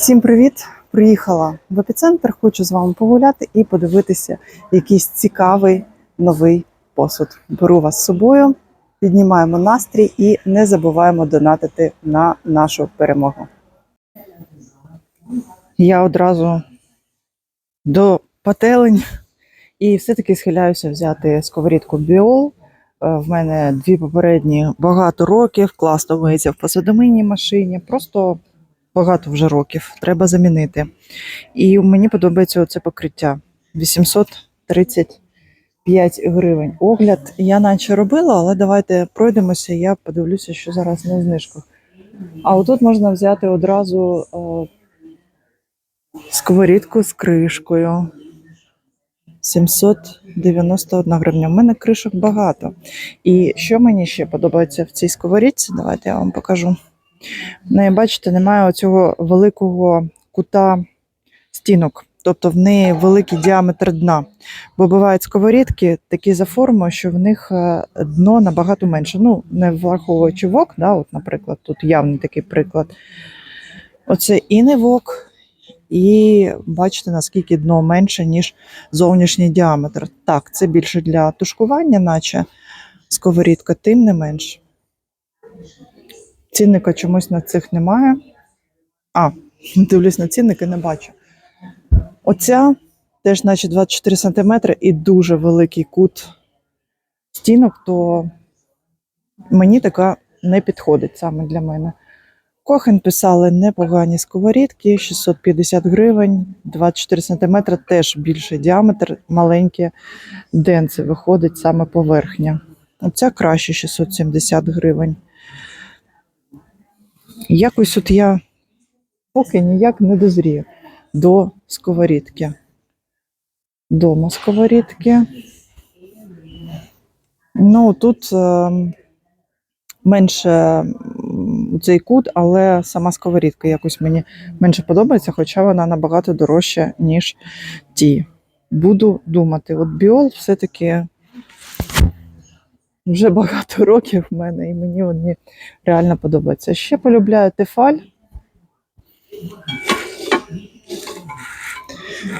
Всім привіт! Приїхала в епіцентр. Хочу з вами погуляти і подивитися якийсь цікавий новий посуд. Беру вас з собою, піднімаємо настрій і не забуваємо донатити на нашу перемогу. Я одразу до пателень і все-таки схиляюся взяти сковорідку Біол. Е, В мене дві попередні багато років, класно миється в посудомийній машині. Просто багато вже років. Треба замінити. І мені подобається оце покриття 835 гривень. Огляд я наче робила, але давайте пройдемося. Я подивлюся, що зараз на знижках. А отут можна взяти одразу е, сковорідку з кришкою. 791 гривня. У мене кришок багато. І що мені ще подобається в цій сковорідці, давайте я вам покажу. Неї, бачите, немає оцього великого кута стінок. Тобто в неї великий діаметр дна. Бо бувають сковорідки такі за формою, що в них е, дно набагато менше. Ну, не враховуючи вок, да, от, наприклад, тут явний такий приклад. Оце і не вок, і бачите, наскільки дно менше, ніж зовнішній діаметр. Так, це більше для тушкування, наче сковорідка, тим не менш. Цінника чомусь на цих немає. А, дивлюсь на цінники, не бачу. Оця теж, наче 24 см і дуже великий кут стінок, то мені така не підходить саме для мене. Кохен писали непогані сковорідки, 650 гривень, 24 см, теж більший діаметр, маленькі денці виходить саме поверхня. Оця краще 670 гривень. Якось от я поки ніяк не дозрію до сковорідки. Дома сковорідки. Ну, тут е, менше цей кут, але сама сковорідка якось мені менше подобається, хоча вона набагато дорожча, ніж ті. Буду думати. От біол все-таки вже багато років в мене, і мені вони реально подобаються. Ще полюбляю тефаль.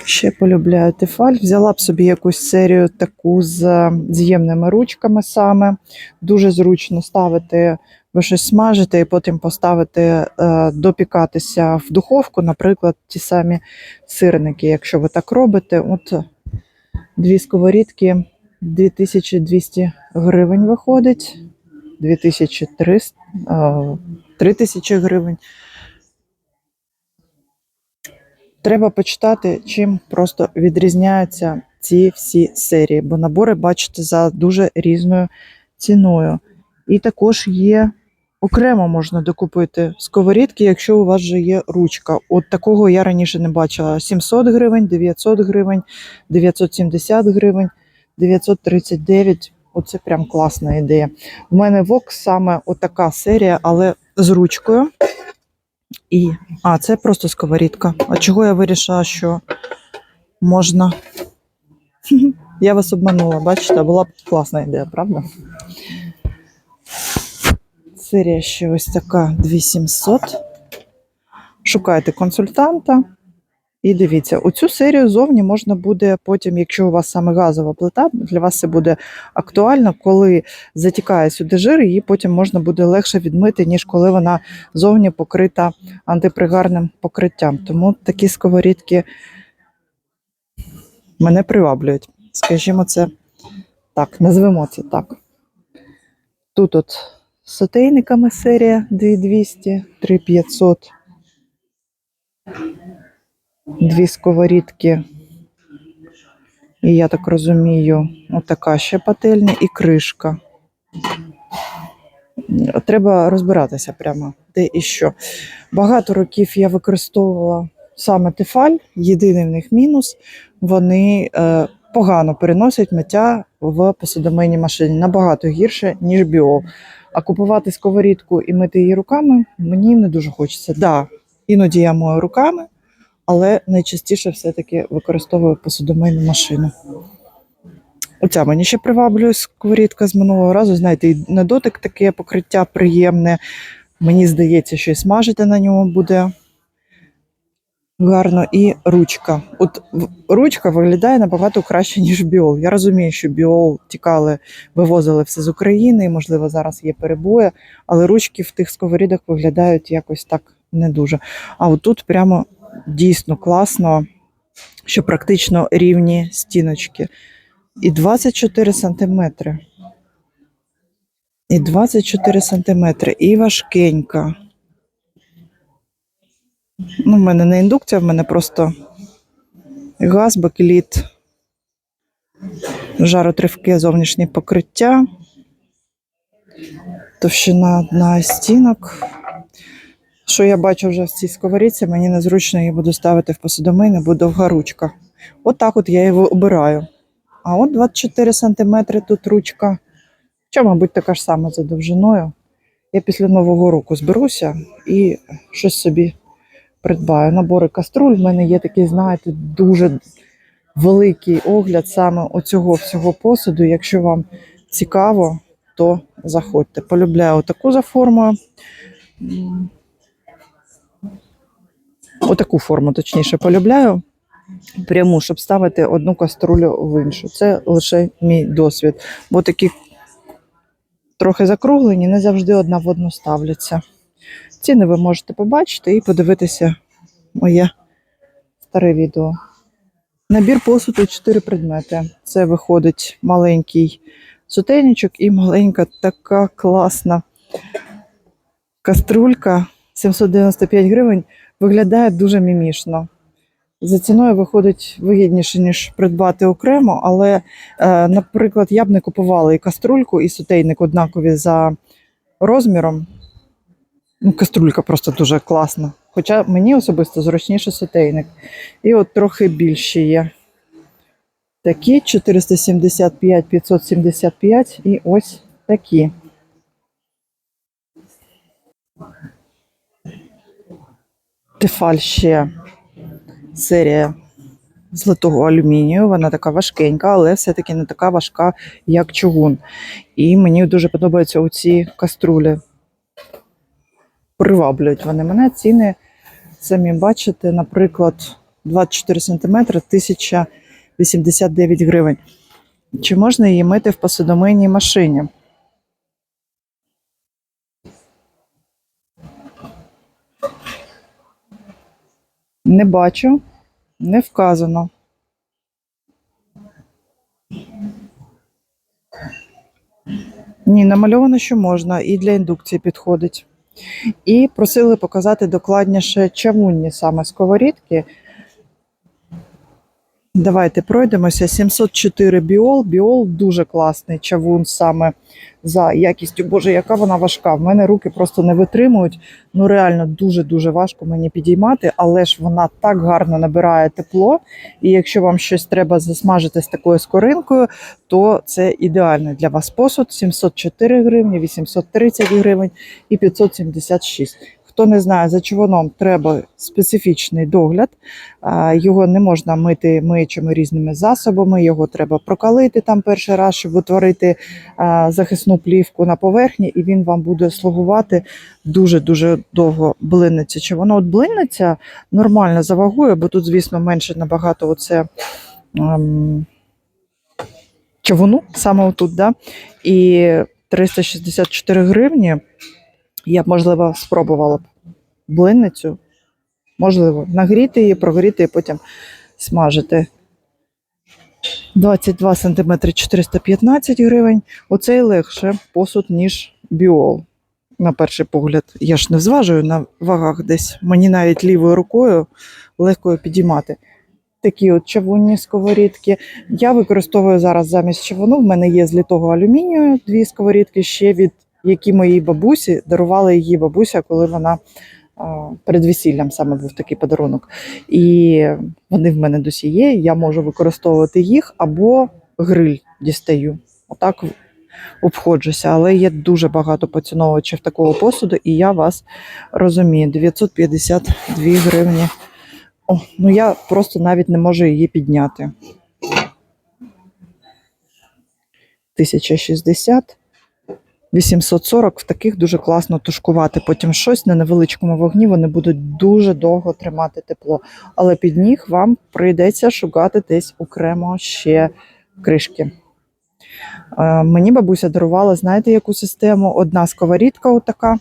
Ще полюбляю тефаль. Взяла б собі якусь серію таку з з'ємними ручками саме. Дуже зручно ставити, ви щось смажите і потім поставити е, допікатися в духовку, наприклад, ті самі сирники. Якщо ви так робите, от дві сковорідки 2200 гривень виходить. 2300, е, 3000 гривень. Треба почитати, чим просто відрізняються ці всі серії, бо набори бачите за дуже різною ціною. І також є окремо можна докупити сковорідки, якщо у вас вже є ручка. От такого я раніше не бачила: 700 гривень, 900 гривень, 970 гривень, 939. Оце прям класна ідея. У мене Vox саме отака серія, але з ручкою. І, а, це просто сковорідка. А чого я вирішила, що можна. Я вас обманула, бачите, була б класна ідея, правда? Серія ще ось така 2700. Шукайте консультанта. І дивіться, оцю серію зовні можна буде потім, якщо у вас саме газова плита, для вас це буде актуально, коли затікає сюди жир, її потім можна буде легше відмити, ніж коли вона зовні покрита антипригарним покриттям. Тому такі сковорідки мене приваблюють. Скажімо, це так, назвемо це так. Тут от з сотейниками серія 2200, 3500. Дві сковорідки. І я так розумію, отака ще пательня і кришка. Треба розбиратися прямо, де і що. Багато років я використовувала саме тефаль. Єдиний в них мінус вони е, погано переносять миття в посудомийній машині. Набагато гірше, ніж біол. А купувати сковорідку і мити її руками мені не дуже хочеться. Да, іноді я мою руками, але найчастіше все-таки використовую посудомийну машину. Оця мені ще приваблює сковорідка з минулого разу. Знаєте, і на дотик таке покриття приємне. Мені здається, що і смажити на ньому буде гарно. І ручка. От ручка виглядає набагато краще, ніж біол. Я розумію, що біол тікали, вивозили все з України, і, можливо, зараз є перебої, але ручки в тих сковорідах виглядають якось так не дуже. А отут прямо дійсно класно, що практично рівні стіночки. І 24 сантиметри. І 24 сантиметри. І важкенька. Ну, в мене не індукція, в мене просто газ, бакеліт, жаротривке зовнішнє покриття, товщина дна і стінок. Що я бачу вже в цій сковорідці, мені незручно її буду ставити в посудомийну, бо довга ручка. От от я його обираю. А от 24 см тут ручка. Хоча, мабуть, така ж сама за довжиною. Я після Нового року зберуся і щось собі придбаю. Набори каструль. В мене є такий, знаєте, дуже великий огляд саме оцього всього посуду. Якщо вам цікаво, то заходьте. Полюбляю таку за формою. Отаку форму, точніше, полюбляю. Пряму, щоб ставити одну каструлю в іншу. Це лише мій досвід. Бо такі трохи закруглені, не завжди одна в одну ставляться. Ціни ви можете побачити і подивитися моє старе відео. Набір посуду 4 предмети. Це виходить маленький сутейничок і маленька така класна каструлька 795 гривень. Виглядає дуже мімішно. За ціною виходить вигідніше, ніж придбати окремо, але, е, наприклад, я б не купувала і каструльку, і сутейник однакові за розміром. Ну, каструлька просто дуже класна. Хоча мені особисто зручніше сотейник. І от трохи більші є. Такі 475, 575 і ось такі. Тефаль ще серія золотого алюмінію. Вона така важкенька, але все-таки не така важка, як чугун. І мені дуже подобаються оці каструлі приваблюють вони мене. Ціни самі бачите, наприклад, 24 см 1089 гривень. Чи можна її мити в посудомийній машині? Не бачу, не вказано. Ні, намальовано, що можна, і для індукції підходить. І просили показати докладніше чавунні саме сковорідки. Давайте пройдемося. 704 біол. Біол дуже класний чавун саме за якістю. Боже, яка вона важка. В мене руки просто не витримують. Ну реально дуже-дуже важко мені підіймати, але ж вона так гарно набирає тепло. І якщо вам щось треба засмажити з такою скоринкою, то це ідеальний для вас посуд. 704 гривні, 830 гривень і 576. Хто не знає, за човном треба специфічний догляд. Його не можна мити миючими різними засобами, його треба прокалити там перший раз, щоб утворити захисну плівку на поверхні, і він вам буде слугувати дуже-дуже довго блинниця. Чи воно от блинниця нормально за вагою, бо тут, звісно, менше набагато оце. Ем, човуну, саме отут, да? і 364 гривні. Я б, можливо, спробувала б блинницю. Можливо, нагріти її, прогріти і потім смажити. 22 см 415 гривень. Оцей легше посуд, ніж біол. На перший погляд. Я ж не зважую на вагах десь. Мені навіть лівою рукою легко підіймати. Такі от чавунні сковорідки. Я використовую зараз замість чавуну. В мене є з літого алюмінію дві сковорідки ще від які моїй бабусі дарувала її бабуся, коли вона перед весіллям саме був такий подарунок. І вони в мене досі є. Я можу використовувати їх або гриль дістаю. Отак обходжуся. Але є дуже багато поціновувачів такого посуду, і я вас розумію. 952 гривні. О, ну я просто навіть не можу її підняти. 1060. 840 в таких дуже класно тушкувати. Потім щось на невеличкому вогні вони будуть дуже довго тримати тепло. Але під ніг вам прийдеться шукати десь окремо ще кришки. Е, Мені бабуся дарувала, знаєте, яку систему? Одна сковорідка, отака,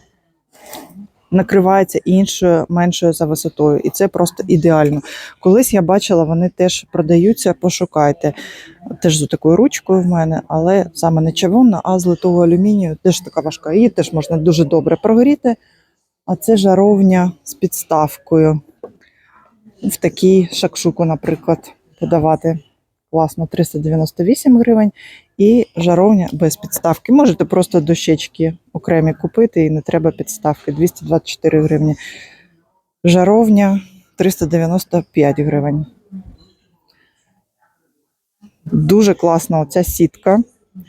накривається іншою меншою за висотою. І це просто ідеально. Колись я бачила, вони теж продаються, пошукайте. Теж з такою ручкою в мене, але саме не чавунна, а з литого алюмінію, теж така важка. Її теж можна дуже добре прогріти. А це жаровня з підставкою. В такій шакшуку, наприклад, подавати. Класно, 398 гривень. І жаровня без підставки. Можете просто дощечки окремі купити і не треба підставки 224 гривні. Жаровня 395 гривень. Дуже класна оця сітка.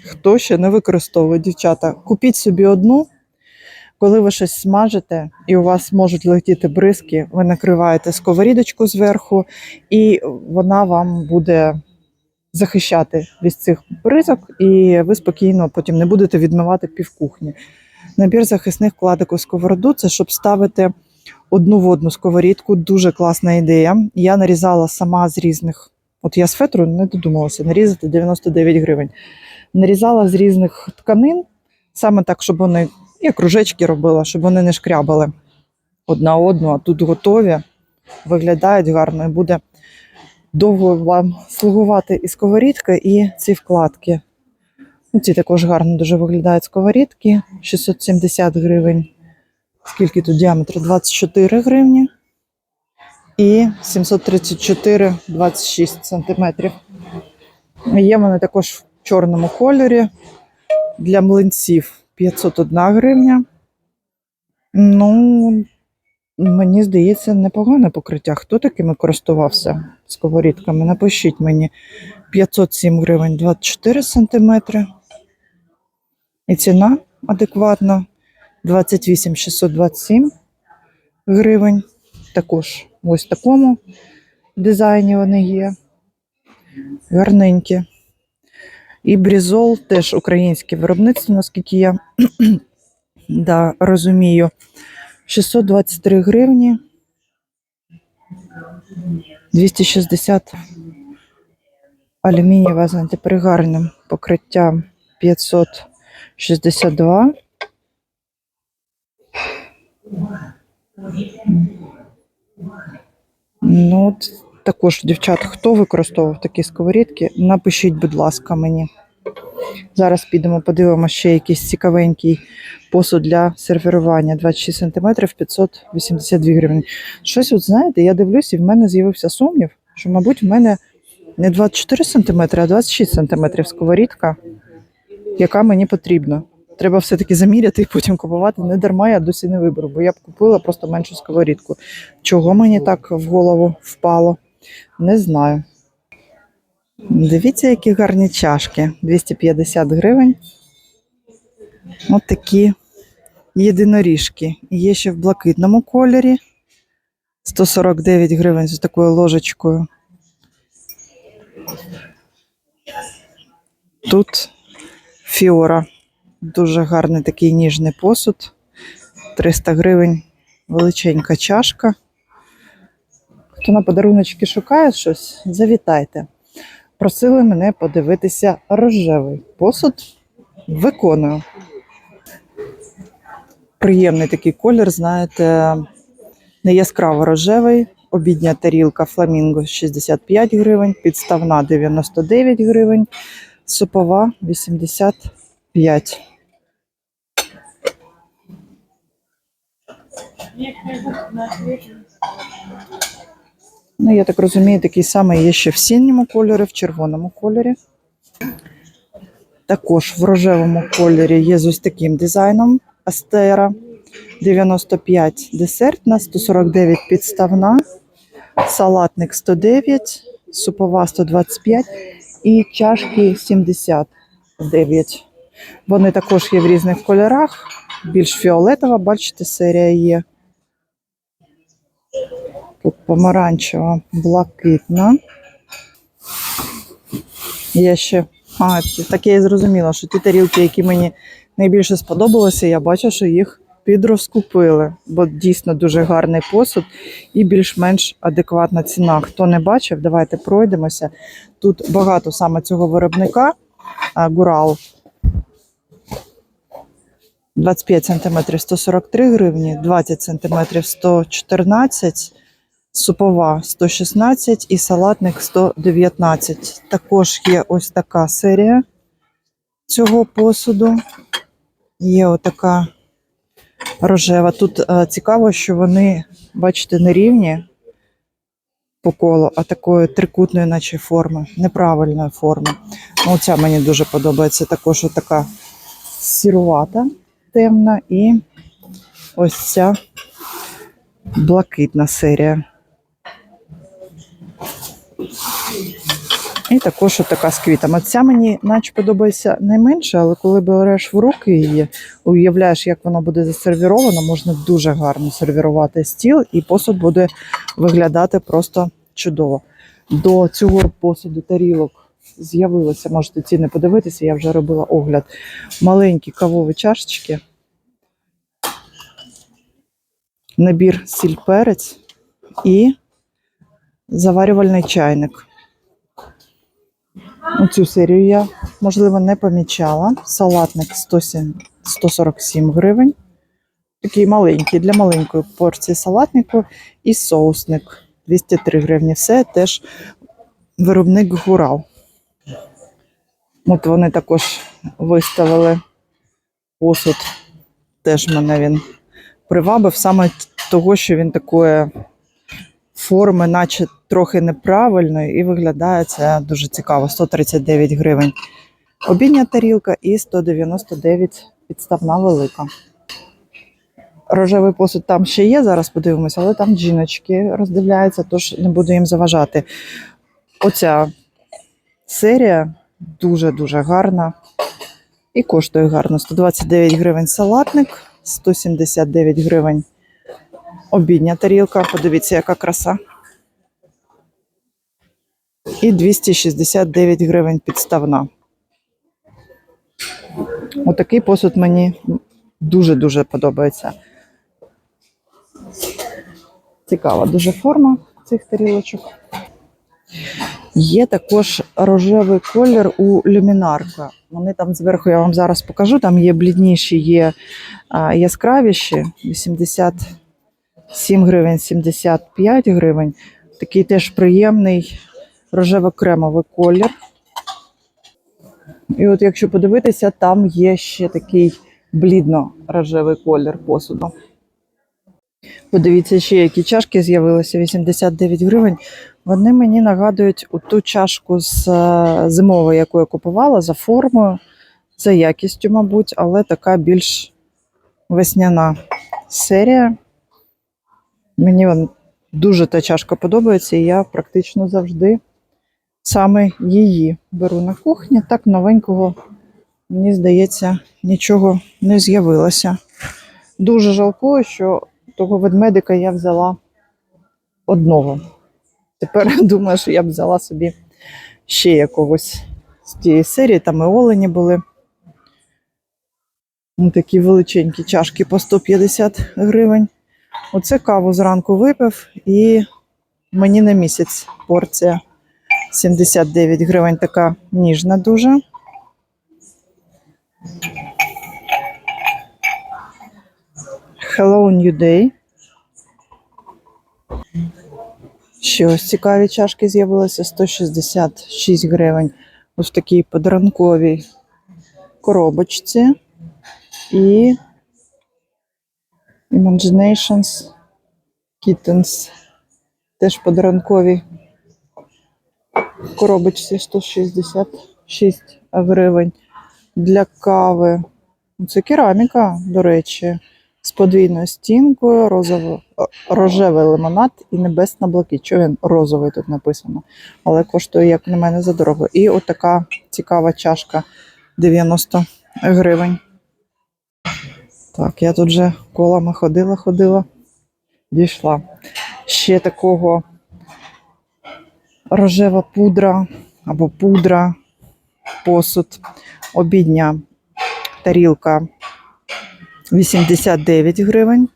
Хто ще не використовує, дівчата, купіть собі одну. Коли ви щось смажите і у вас можуть летіти бризки, ви накриваєте сковорідочку зверху, і вона вам буде захищати від цих бризок, і ви спокійно потім не будете відмивати півкухні. Набір захисних вкладок у сковороду це щоб ставити одну в одну сковорідку. Дуже класна ідея. Я нарізала сама з різних. От я з фетру не додумалася нарізати 99 гривень. Нарізала з різних тканин, саме так, щоб вони, я кружечки робила, щоб вони не шкрябали одна одну, а тут готові, виглядають гарно і буде довго вам слугувати і сковорідка, і ці вкладки. Ну, ці також гарно дуже виглядають сковорідки. 670 гривень. Скільки тут діаметр? 24 гривні. І 734 26 сантиметрів. Є в мене також в чорному кольорі. Для млинців 501 гривня. Ну, Мені здається, непогане покриття. Хто такими користувався сковорідками? Напишіть мені 507 гривень 24 сантиметри. І ціна адекватна 28 627 гривень. Також в ось такому дизайні вони є. Гарненькі. І брізол теж українське виробництво, наскільки я да, розумію. 623 гривні. 260 алюмінієва з антипригарним покриттям 562. Ну, от також, дівчат, хто використовував такі сковорідки, напишіть, будь ласка, мені. Зараз підемо, подивимося ще якийсь цікавенький посуд для сервірування 26 см 582 гривні. Щось, от знаєте, я дивлюсь, і в мене з'явився сумнів, що, мабуть, в мене не 24 см, а 26 см сковорідка, яка мені потрібна. Треба все-таки заміряти і потім купувати. Не дарма я досі не виберу, бо я б купила просто меншу сковорідку. Чого мені так в голову впало? Не знаю. Дивіться, які гарні чашки. 250 гривень. От такі єдиноріжки. Є ще в блакитному кольорі. 149 гривень з такою ложечкою. Тут фіора. Дуже гарний такий ніжний посуд. 300 гривень величенька чашка. Хто на подаруночки шукає щось, завітайте. Просили мене подивитися рожевий посуд. Виконую. Приємний такий колір, знаєте, не яскраво рожевий. Обідня тарілка фламінго 65 гривень, підставна 99 гривень, супова 85. Ну, я так розумію, такий самий є ще в синьому кольорі, в червоному кольорі. Також в рожевому кольорі є з ось таким дизайном Астера 95 десертна, 149 підставна, салатник 109, супова 125 і чашки 79. Вони також є в різних кольорах. Більш фіолетова, бачите, серія є. Тут помаранчева, блакитна. Є ще. А, так я і зрозуміла, що ті тарілки, які мені найбільше сподобалося, я бачу, що їх підрозкупили, бо дійсно дуже гарний посуд і більш-менш адекватна ціна. Хто не бачив, давайте пройдемося. Тут багато саме цього виробника Гурал. 25 см 143 гривні, 20 см 114 супова 116 і салатник 119. Також є ось така серія цього посуду. Є отака рожева. Тут е, цікаво, що вони, бачите, не рівні по колу, а такої трикутної, наче форми, неправильної форми. Ну, Оця мені дуже подобається. Також така сірувата, темна, і ось ця блакитна серія. І також така з квітами. Ця мені наче подобається найменше, але коли береш в руки її, уявляєш, як вона буде засервірована, можна дуже гарно сервірувати стіл, і посуд буде виглядати просто чудово. До цього посуду тарілок з'явилося, можете ціни подивитися, я вже робила огляд. Маленькі кавові чашечки, набір сіль перець і заварювальний чайник. Цю серію я, можливо, не помічала. Салатник 107, 147 гривень. Такий маленький для маленької порції салатнику. І соусник 203 гривні. Все теж виробник Гурал. От вони також виставили посуд. Теж мене він привабив саме того, що він такої форми, наче трохи неправильної, і виглядає це дуже цікаво. 139 гривень. Обідня тарілка і 199 підставна велика. Рожевий посуд там ще є, зараз подивимося, але там жіночки роздивляються, тож не буду їм заважати. Оця серія дуже-дуже гарна і коштує гарно. 129 гривень салатник, 179 гривень обідня тарілка. Подивіться, яка краса. І 269 гривень підставна. Отакий посуд мені дуже-дуже подобається. Цікава дуже форма цих тарілочок. Є також рожевий колір у люмінарка. Вони там зверху я вам зараз покажу. Там є блідніші, є яскравіші. 80 7 гривень 75 гривень. Такий теж приємний рожево-кремовий колір. І от, якщо подивитися, там є ще такий блідно-рожевий колір посуду. Подивіться, ще які чашки з'явилися 89 гривень. Вони мені нагадують у ту чашку з е, зимової, яку я купувала, за формою, за якістю, мабуть, але така більш весняна серія. Мені дуже та чашка подобається, і я практично завжди саме її беру на кухні. Так новенького, мені здається, нічого не з'явилося. Дуже жалкую, що того ведмедика я взяла одного. Тепер думаю, що я б взяла собі ще якогось з тієї серії. Там і олені були. Ось такі величенькі чашки по 150 гривень. Оце каву зранку випив і мені на місяць порція 79 гривень, така ніжна дуже. Hello New Day. Ще ось цікаві чашки з'явилися 166 гривень. Ось в такій подарунковій коробочці. І Imaginations Kittens. Теж подарункові коробочці 166 гривень. Для кави. Це кераміка, до речі, з подвійною стінкою, розово, рожевий лимонад і небесна блакить. Що він розовий тут написано, але коштує, як на мене, за дорого. І отака цікава чашка 90 гривень. Так, я тут вже колами ходила, ходила, дійшла. Ще такого рожева пудра або пудра, посуд, обідня тарілка 89 гривень,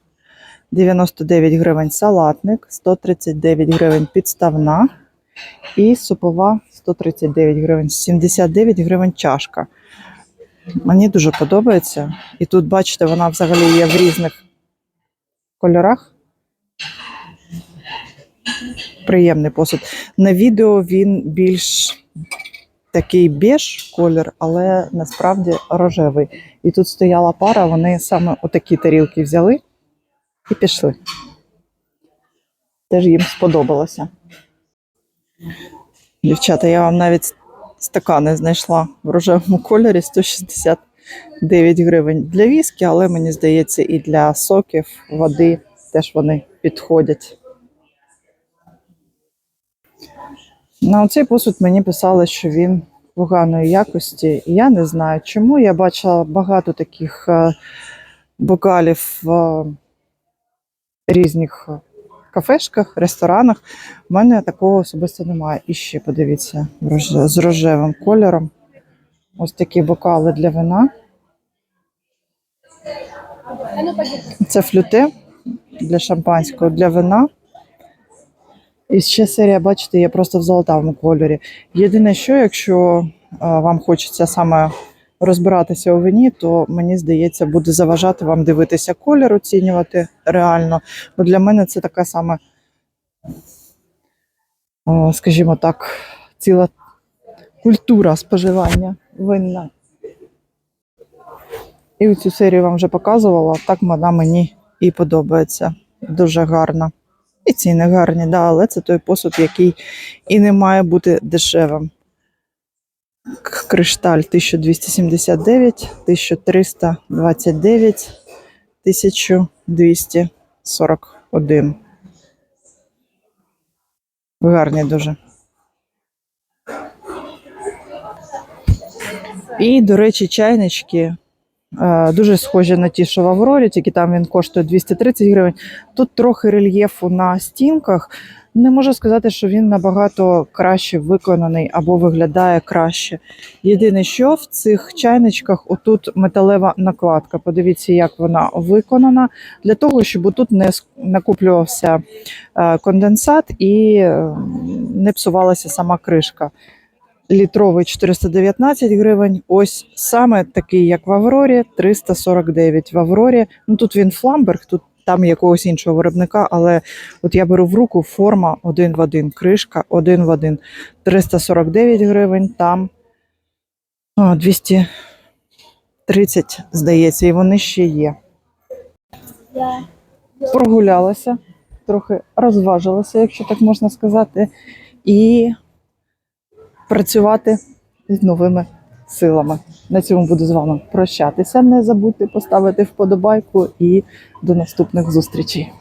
99 гривень салатник, 139 гривень підставна і супова 139 гривень, 79 гривень чашка. Мені дуже подобається. І тут, бачите, вона взагалі є в різних кольорах. Приємний посуд. На відео він більш такий беж колір, але насправді рожевий. І тут стояла пара, вони саме отакі тарілки взяли і пішли. Теж їм сподобалося. Дівчата, я вам навіть стакани знайшла в рожевому кольорі 169 гривень для віскі, але мені здається, і для соків, води теж вони підходять. На оцей посуд мені писали, що він поганої якості. Я не знаю чому. Я бачила багато таких е, бокалів в різних кафешках, ресторанах. У мене такого особисто немає. І ще подивіться з рожевим кольором. Ось такі бокали для вина. Це флюте для шампанського, для вина. І ще серія, бачите, є просто в золотавому кольорі. Єдине, що якщо вам хочеться саме розбиратися у вині, то мені здається, буде заважати вам дивитися колір, оцінювати реально. Бо для мене це така саме, скажімо так, ціла культура споживання винна. І цю серію вам вже показувала, так вона мені і подобається. Дуже гарна. І ціни гарні, да, але це той посуд, який і не має бути дешевим. Кришталь 1279, 1329, 1241. Гарні дуже. І, до речі, чайнички дуже схожі на ті, що в Аврорі, тільки там він коштує 230 гривень. Тут трохи рельєфу на стінках. Не можу сказати, що він набагато краще виконаний або виглядає краще. Єдине, що в цих чайничках отут металева накладка. Подивіться, як вона виконана, для того, щоб отут не накоплювався е, конденсат і е, не псувалася сама кришка. Літровий 419 гривень. Ось саме такий, як в Аврорі, 349 в Аврорі. Ну тут він фламберг, тут там якогось іншого виробника, але от я беру в руку форма один в один, кришка один в один. 349 гривень, там о, 230, здається, і вони ще є. Прогулялася, трохи розважилася, якщо так можна сказати, і працювати з новими силами. На цьому буду з вами прощатися. Не забудьте поставити вподобайку і до наступних зустрічей.